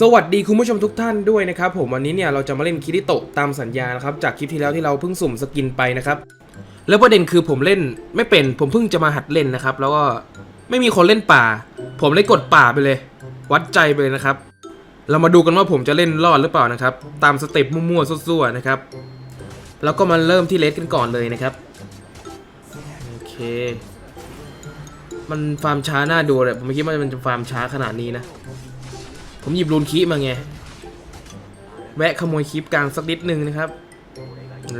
สวัสดีคุณผู้ชมทุกท่านด้วยนะครับผมวันนี้เนี่ยเราจะมาเล่นคิริโตะตามสัญญานะครับจากคลิปที่แล้วที่เราเพิ่งสุ่มสกินไปนะครับแล้วประเด็นคือผมเล่นไม่เป็นผมเพิ่งจะมาหัดเล่นนะครับ แล้วก็ไม่มีคนเล่นป่า ผมเลยกดป่าไปเลย วัดใจไปเลยนะครับ เรามาดูกันว่าผมจะเล่นรอดหรือเปล่านะครับ ตามสเต็ปมั่วๆซั่วๆนะครับแล้วก็มาเริ่มที่เลสกันก่อนเลยนะครับโอเค มันฟาร์มช้าน่าดูเลยผมไม่คิดว่ามันจะฟาร์มช้าขนาดนี้นะ ผมหยิบรูนคีมาไง แวะขโมยคลิปกลางสักนิดนึงนะครับ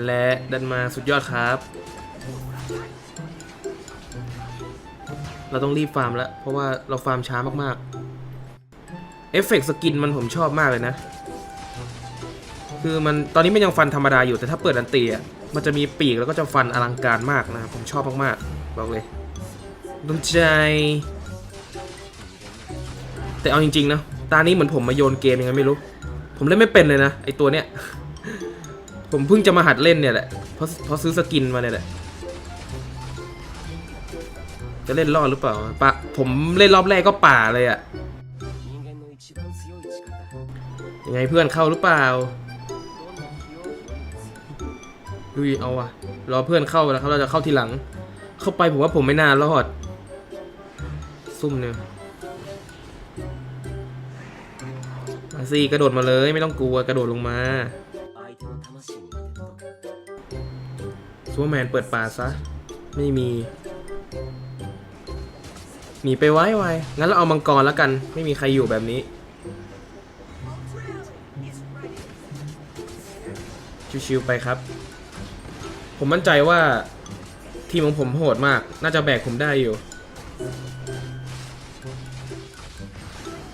และดันมาสุดยอดครับ เราต้องรีบฟาร์มแล้ว เพราะว่าเราฟาร์มช้ามากๆ เอฟเฟกต์สกินมันผมชอบมากเลยนะ คือมันตอนนี้มันยังฟันธรรมดาอยู่แต่ถ้าเปิดอันตีอะมันจะมีปีกแล้วก็จะฟันอลังการมากนะครับผมชอบมากๆบอกเลยดนใจ แต่เอาจริงๆนะ ตานี้เหมือนผมมาโยนเกมยังไงไม่รู้ ผมเล่นไม่เป็นเลยนะไอตัวเนี้ย ผมเพิ่งจะมาหัดเล่นเนี่ยแหละ เพราะเพราะซื้อสกินมาเนี่ยแหละ จะเล่นรอดหรือเปล่าปะผมเล่นรอบแรกก็ป่าเลยอะยังไงเพื่อนเข้าหรือเปล่าดุยเอาวะรอเพื่อนเข้าแล้วครับเราจะเข้าทีหลัง เข้าไปผมว่าผมไม่น่ารอด ซุ่มเนี่ย มาสิกระโดดมาเลยไม่ต้องกลัวกระโดดลงมาซูเปอร์แมนเปิดป่าซะ ไม่มีหนีไปไว้ไว้งั้นเราเอามังกรแล้วกัน ไม่มีใครอยู่แบบนี้ ชิวๆไปครับ ผมมั่นใจว่าทีมของผมโหดมาก น่าจะแบกผมได้อยู่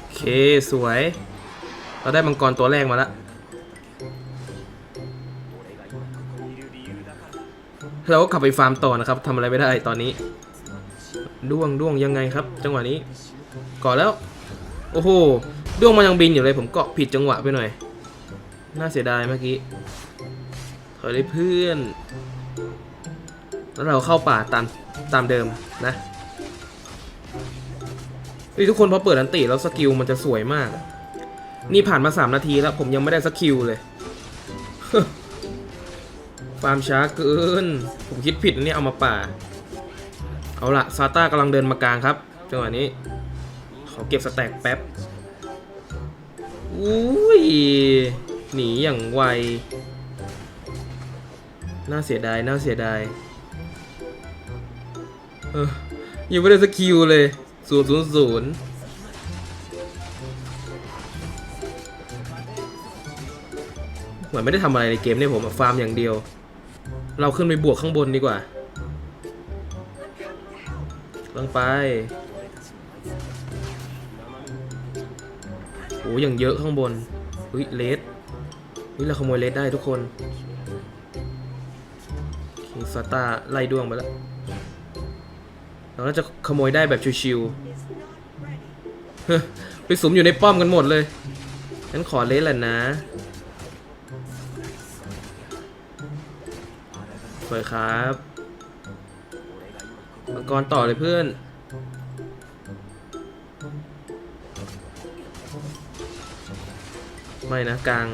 โอเค สวย เราได้มังกรตัวแรกมาแล้วเราก็ขับไปฟาร์มต่อนะครับทำอะไรไม่ได้ตอนนี้ ด้วงด้วงยังไงครับ จังหวะนี้กาะแล้ว โอ้โหด้วงมันยังบินอยู่เลยผมเกาะผิดจังหวะไปหน่อย น่าเสียดายเมื่อกี้ถอยเลยเพื่อน แล้วเราเข้าป่าตามตามเดิมนะเฮ้ยทุกคนพอเปิดอันติแล้วสกิลมันจะสวยมาก นี่ผ่านมา 3 นาทีแล้ว ผมยังไม่ได้สักคิวเลยฟาร์มช้าเกิน ผมคิดผิดนี่เอามาป่า เอาละซาต้ากำลังเดินมากลางครับจังหวะนี้ ขอเก็บสแต็กแป๊บ อุ้ย หนีอย่างไว น่าเสียดาย น่าเสียดาย เออยังไม่ได้สกิลเลยศูนย์ศูนย์ศูนย์ มือนไม่ได้ทำอะไรในเกมเนี่ยผมฟาร์มอย่างเดียว เราขึ้นไปบวกข้างบนดีกว่าลงไปโอ้ยังเยอะข้างบนอุ้ยเลสเฮ้ยเราขโมยเลสได้ทุกคนคิงซาตาไล่ดวงไปแล้ว เราน่าจะขโมยได้แบบชิวๆเฮ้ไปสุมอยู่ในป้อมกันหมดเลย งั้นขอเลสแหละนะ สวยครับมังกรต่อเลยเพื่อนไม่นะกลาง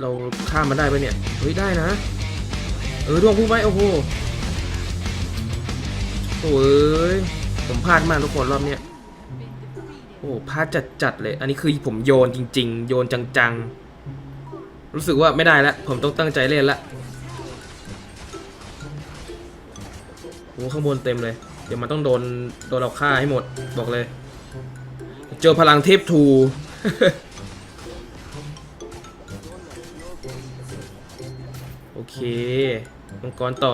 เราข้ามมันได้ปะเนี่ย เฮ้ยได้นะ เออดวงพุ่งไปโอ้โหโอ้ยผมพลาดมากทุกคนรอบเนี้ยโอ้โหพลาดจัดจัดๆเลย อันนี้คือผมโยนจริง ๆ โยนจังๆ รู้สึกว่าไม่ได้แล้วผมต้องตั้งใจเล่นละโอ้ข้างบนเต็มเลย เดี๋ยวมันต้องโดนโดนเราฆ่าให้หมดบอกเลย เจอพลังเทพทูโอเคมังกรต่อ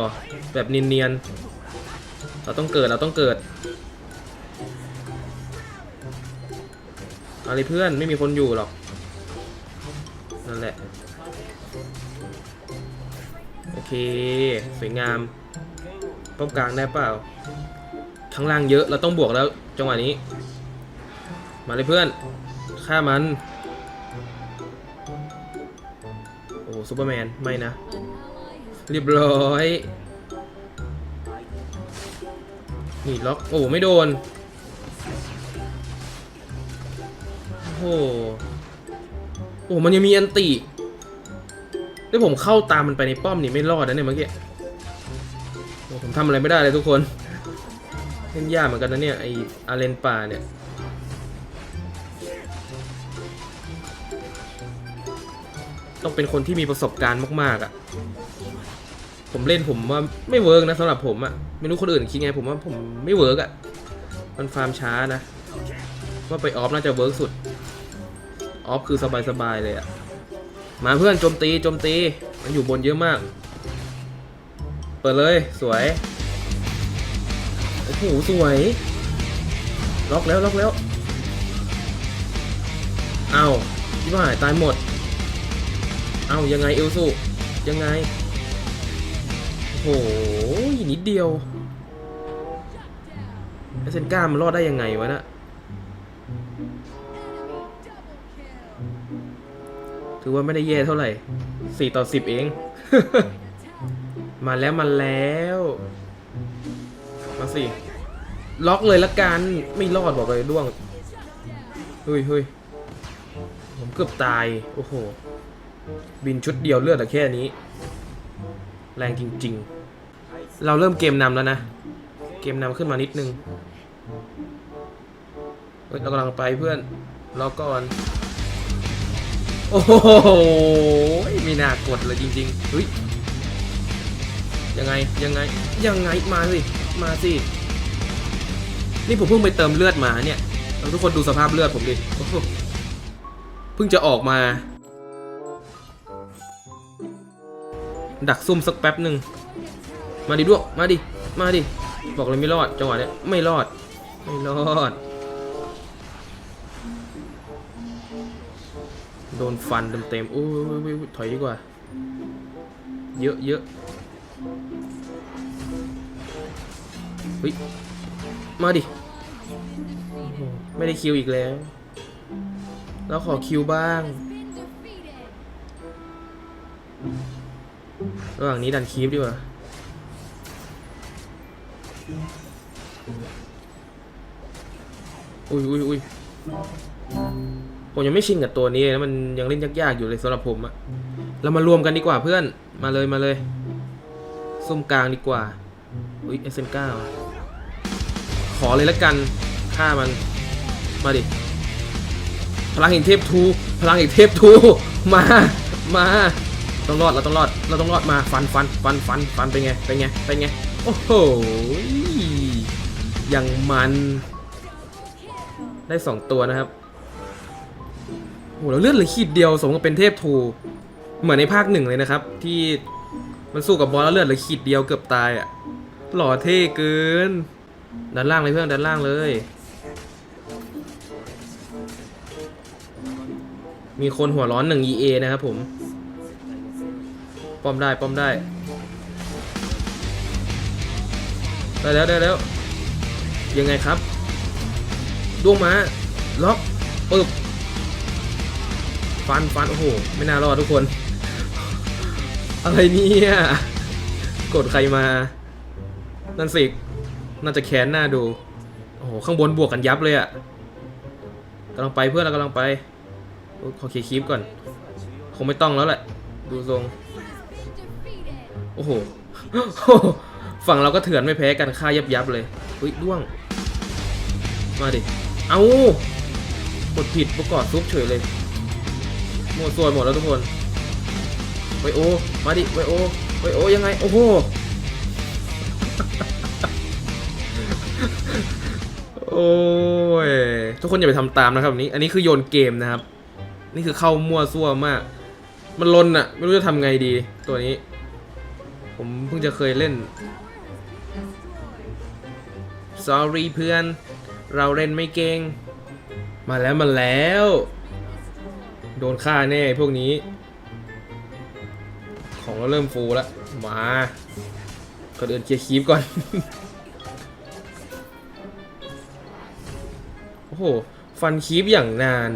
แบบเนียนๆเราต้องเกิดเราต้องเกิดอาเลยเพื่อนไม่มีคนอยู่หรอกนั่นแหละ เค สวยงามป้อมกลางได้เปล่า ข้างล่างเยอะ เราต้องบวกแล้ว จังหวะนี้ มาเลยเพื่อน ฆ่ามัน โอ้ซูเปอร์แมน ไม่นะ เรียบร้อย นี่ล็อก โอ้ไม่โดนโหโอ้มันยังมีอันติ แล้วผมเข้าตามมันไปในป้อมนี่ไม่รอดนะเนี่ยเมื่อกี้ผมทำอะไรไม่ได้เลยทุกคนเล่นยากเหมือนกันนะเนี่ยไออาเลนป่าเนี่ยต้องเป็นคนที่มีประสบการณ์มากๆอะ่ะ ผมเล่นผมว่าไม่เวิร์กนะสำหรับผมอะ่ะไม่รู้คนอื่นคิดไงผมว่าผมไม่เวิร์กอะ่ะมันฟาร์มช้านะ ว่าไปออฟน่าจะเวิร์กสุด ออฟคือสบายๆเลยอะ่ะ มาเพื่อนโจมตีโจมตี มันอยู่บนเยอะมาก เปิดเลยสวย โอ้โหสวย ล็อกแล้วล็อกแล้ว เอาที่ว่าหายตายหมด เอายังไงเอลซูยังไง โอ้โหนิดเดียวไอเซนก้ามันรอดได้ยังไงวะน่ะือว่าไม่ได้แย่เท่าไหร่สี่ต่อสิบเอง มาแล้วมาแล้ว มาสิ ล็อกเลยละกัน ไม่รอดบอกเลยด้วงเฮ้ยเฮ้ยผมเกือบตาย โอ้โห บินชุดเดียวเลือดแต่แค่นี้ แรงจริง ๆ เราเริ่มเกมนำแล้วนะ เกมนำขึ้นมานิดนึงเฮ้ยเรากำลังไปเพื่อนรอก่อน โอ้โหไม่น่ากดเลยจริงๆเฮ้ยยังไงยังไงยังไงมาสิมาสินี่ผมเพิ่งไปเติมเลือดมาเนี่ยทุกคนดูสภาพเลือดผมดิเพิ่งจะออกมา ดักซุ่มสักแป๊บหนึ่งมาดิด้วยมาดิมาดิบอกเลยไม่รอดจังหวะเนี้ยไม่รอด ไม่รอด โดนฟันเต็มๆโอ้ยถอยดีกว่า เยอะเยอะเฮ้ย มาดิ ไม่ได้คิวอีกแล้ว แล้วขอคิวบ้าง ระหว่างนี้ดันคีฟดีกว่า อุ้ยอุ้ยอุ้ย ผมยังไม่ชินกับตัวนี้เลยนะมันยังเล่นยากๆอยู่เลยสำหรับผมอะเรามารวมกันดีกว่าเพื่อนมาเลยมาเลยซุ่มกลางดีกว่าอุ้ยเอสเอ็มเก้าขอเลยละกันฆ่ามันมาดิพลังแห่งเทพทูพลังแห่งเทพทูมามาต้องรอดเราต้องรอดเราต้องรอดมาฟันฟันฟันฟันฟันเป็นไงเป็นไงเป็นไงโอ้โหอย่างมันได้สองตัวนะครับ โหเราเลือดเหลือขีดเดียวสมกับเป็นเทพทูเหมือนในภาคหนึ่งเลยนะครับ ที่มันสู้กับบอสแล้วเลือดเหลือขีดเดียวเกือบตายอะ่ะหล่อเท่เกินด้านล่างเลยเพื่อนด้านล่างเลย มีคนหัวร้อนหนึ่ง EA นะครับผมป้อมได้ป้อมได้ได้แล้วได้แล้วยังไงครับดวงมาล็อกปึ๊บ ฟันฟันโอ้โห ไม่น่ารอดทุกคน อะไรเนี่ยกดใครมา นั่นสิ น่าจะแค้นหน้าดู โอ้โห ข้างบนบวกกันยับเลยอะ่ะกำลังไปเพื่อนเรากำลังไปอขอเคลียร์คลิปก่อน คงไม่ต้องแล้วแหละ ดูทรง โอ้โห ฝั่งเราก็เถื่อนไม่แพ้กันฆ่ายับยับเลยอุ้ยด้วง มาดิ เอากดผิดประกอบซุปเฉยเลย หมดส่วนหมดแล้วทุกคนไวโอ มาดิไวโอไวโอยังไง โอ้โห โอ้ย ทุกคนอย่าไปทำตามนะครับอันนี้ อันนี้คือโยนเกมนะครับ นี่คือเข้ามั่วซั่วมาก มันลนอะไม่รู้จะทำไงดี ตัวนี้ ผมเพิ่งจะเคยเล่น sorry เพื่อน เราเล่นไม่เก่ง มาแล้วมาแล้ว โดนฆ่าแน่พวกนี้ ของเราเริ่มฟูแล้ว มาก็เดินเคลียร์คีปก่อน โอ้โห ฟันคีปอย่างนาน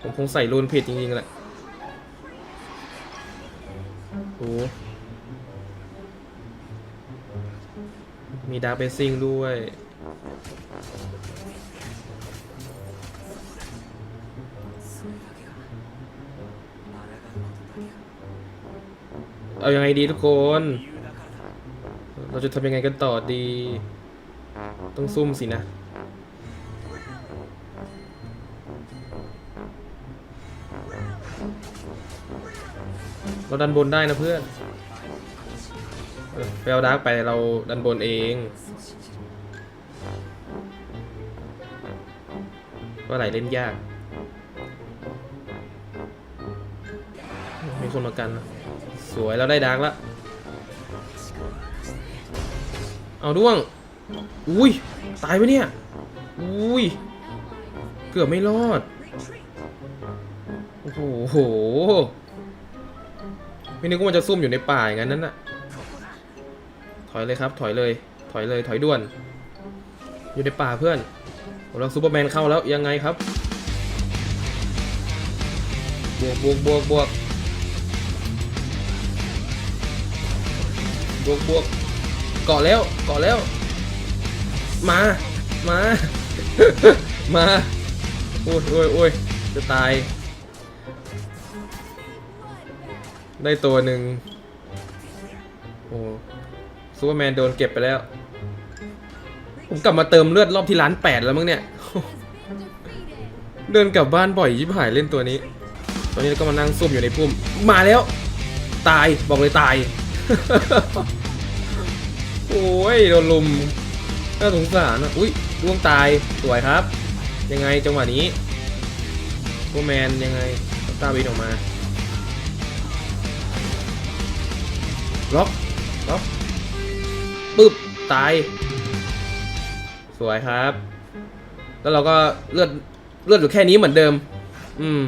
ผมคงใส่รูนผิดจริงๆแหละโอ้มีดาร์กเบสซิ่งด้วย เอายังไงดีทุกคน เราจะทำยังไงกันต่อดี ต้องซุ่มสินะ เราดันบนได้นะเพื่อนเออไปเอาดาร์กไปเราดันบนเองว่าไหลเล่นยาก มีคนมากันนะ สวยเราได้ดาร์กแล้วเอาด้วง อุ้ย ตายไปเนี่ย อุ้ย เกือบไม่รอด โอ้โห ไม่นึกว่ามันจะซุ่มอยู่ในป่าอย่างนั้นนั่นน่ะ ถอยเลยครับ ถอยเลย ถอยเลย ถอยด่วน อยู่ในป่าเพื่อนเราซูเปอร์แมนเข้าแล้วยังไงครับ บวกบวกบวกบวก บวกบวกเกาะแล้วเกาะแล้ว มา มา มาโอ้ยโอ้ยโอ้ยจะตาย ได้ตัวหนึ่งโอ้ซูเปอร์แมนโดนเก็บไปแล้ว ผมกลับมาเติมเลือดรอบที่ล้านแปดแล้วมั้งเนี่ย เดินกลับบ้านบ่อยยิบหายเล่นตัวนี้ ตอนนี้เราก็มานั่งซุ่มอยู่ในพุ่ม มาแล้ว ตายบอกเลยตาย โอ้ยโดนลุมน่าสงสารนะอุ้ยดวงตายสวยครับ ยังไงจังหวะนี้โกแมนยังไงตาบินออกมาล็อกล็อกปึ๊บตาย สวยครับ แล้วเราก็เลือดเลือดอยู่แค่นี้เหมือนเดิม อืม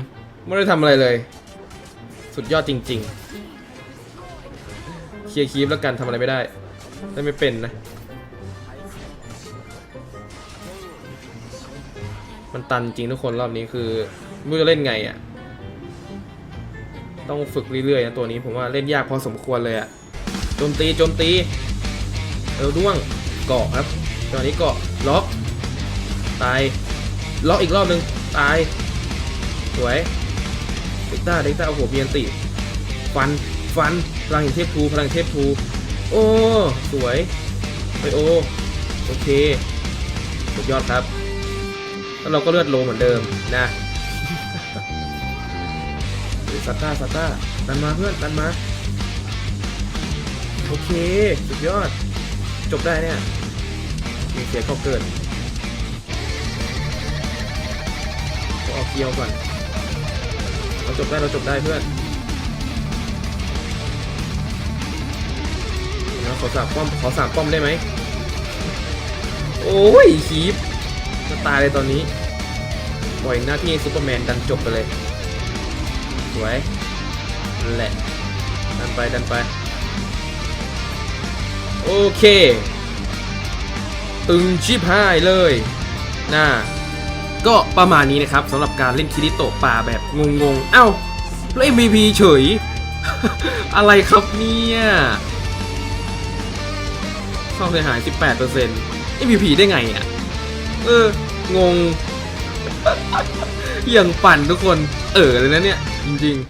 ไม่ได้ทำอะไรเลย สุดยอดจริง ๆ เคลียร์คีฟแล้วกันทำอะไรไม่ได้ได้ไม่เป็นนะ มันตันจริงทุกคนรอบนี้คือไม่รู้จะเล่นไงอะ่ะ ต้องฝึกเรื่อยๆนะตัวนี้ผมว่าเล่นยากพอสมควรเลยอะ่ะโจมตีโจมตี เออด้วงเกาะครับตอนนี้เกาะล็อกตายล็อกอีกรอบหนึ่งตายสวยเด็กต้าเด็กต้าเอาหัวเบียนติฟัน ฟันพลังแห่งเทพทูพลังเทพทูโอ้สวยไปโอโอเคสุดยอดครับแล้วเราก็เลือดโลเหมือนเดิมนะซัตต้าซัตต้าดันมาเพื่อนดันมาโอเคสุดยอด จบได้เนี่ยมีเสียก็เกินออกเกียวก่อนเราจบได้เราจบได้เพื่อน เราขอสามป้อมขอสามป้อมได้ไหมโอ้ยคีบจะตายเลยตอนนี้ปล่อยหน้าที่ซูเปอร์แมนดันจบไปเลยสวยนั่นแหละดันไปดันไปโอเคตึงชิบหายเลยน่าก็ประมาณนี้นะครับสำหรับการเล่นคิริโตะป่าแบบงงๆ เอ้าแล้ว MVP เฉย อะไรครับเนี่ย ความเสียหาย 18% MVP ได้ไงอะเออ งง อย่างปั่นทุกคน เออเลยนะเนี่ย จริง ๆ